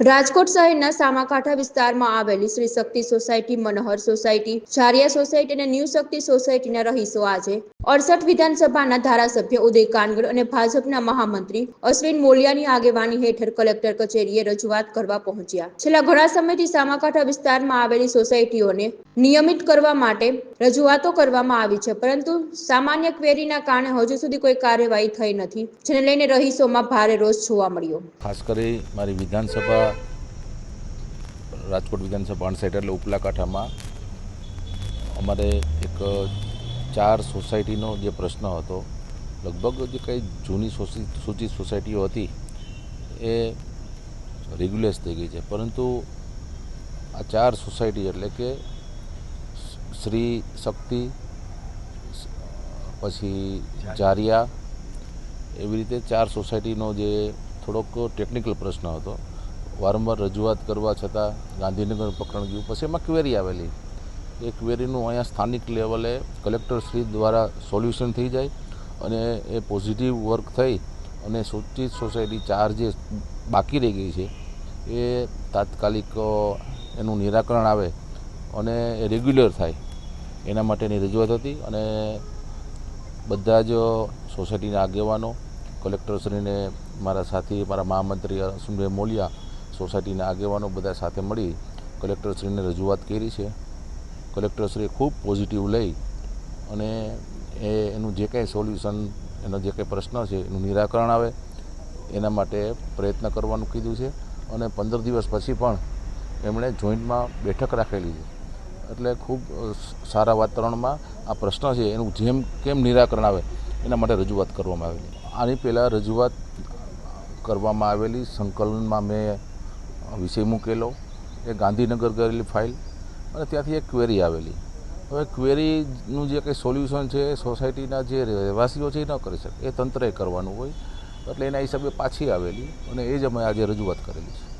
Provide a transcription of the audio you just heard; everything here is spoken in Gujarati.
રાજકોટ શહેરના સામાકાંઠા વિસ્તારમાં આવેલી Shri Shakti society, Manohar society Chariya society અને ન્યૂ શક્તિ સોસાયટીના રહીશો આજે અડસઠ વિધાનસભાના ધારાસભ્ય ઉદય કાનગડ અને ભાજપના મહામંત્રી અશ્વિન મોલિયાની આગેવાની હેઠળ કલેક્ટર કચેરીએ રજૂઆત કરવા પહોંચ્યા. છેલ્લા ઘણા સમયથી સામાકાંઠા વિસ્તારમાં આવેલી સોસાયટીઓને નિયમિત કરવા માટે રજૂઆતો કરવામાં આવી છે, પરંતુ સામાન્ય ક્વેરીના કારણે હજુ સુધી કોઈ કાર્યવાહી થઈ નથી, જેને લઈને રહીશોમાં ભારે રોષ જોવા મળ્યો. ખાસ કરી મારી વિધાનસભા, રાજકોટ વિધાનસભા અણસાઈટ એટલે ઉપલા કાંઠામાં અમારે એક ચાર સોસાયટીનો જે પ્રશ્ન હતો, લગભગ જે કંઈ જૂની સૂચિત સોસાયટીઓ હતી, એ રેગ્યુલેસ થઈ ગઈ છે. પરંતુ આ ચાર સોસાયટી એટલે કે શ્રી શક્તિ, પછી જારિયા, એવી રીતે ચાર સોસાયટીનો જે થોડોક ટેકનિકલ પ્રશ્ન હતો, વારંવાર રજૂઆત કરવા છતાં ગાંધીનગર પકડ ગયું. પછી એમાં ક્વેરી આવેલી. એ ક્વેરીનું અહીંયા સ્થાનિક લેવલે કલેક્ટર શ્રી દ્વારા સોલ્યુશન થઈ જાય અને એ પોઝિટિવ વર્ક થઈ અને સૂચિત સોસાયટી ચાર જે બાકી રહી ગઈ છે, એ તાત્કાલિક એનું નિરાકરણ આવે અને એ રેગ્યુલર થાય. એના માટેની રજૂઆત હતી અને બધા જ સોસાયટીના આગેવાનો, કલેક્ટરશ્રીને, મારા સાથી, મારા મહામંત્રી અશ્વિનભાઈ મોલિયા, સોસાયટીના આગેવાનો બધા સાથે મળી કલેક્ટરશ્રીને રજૂઆત કરી છે. કલેક્ટરશ્રીએ ખૂબ પોઝિટિવ લઈ અને એ એનું જે કાંઈ સોલ્યુશન એનો જે કાંઈ પ્રશ્ન છે, એનું નિરાકરણ આવે. એના માટે પ્રયત્ન કરવાનું કીધું છે અને પંદર દિવસ પછી પણ એમણે જોઈન્ટમાં બેઠક રાખેલી છે. એટલે ખૂબ સારા વાતાવરણમાં આ પ્રશ્ન છે, એનું જેમ કેમ નિરાકરણ આવે એના માટે રજૂઆત કરવામાં આવેલી. આની પહેલાં રજૂઆત કરવામાં આવેલી સંકલનમાં મેં વિષય મૂકેલો. એ ગાંધીનગર ગયેલી ફાઇલ અને ત્યાંથી એક ક્વેરી આવેલી. હવે ક્વેરીનું જે કંઈ સોલ્યુશન છે સોસાયટીના જે રહેવાસીઓ છે, એ ન કરી શકે. એ તંત્રએ કરવાનું હોય. એટલે એના હિસાબે પાછી આવેલી અને એ જ અમે આજે રજૂઆત કરેલી છે.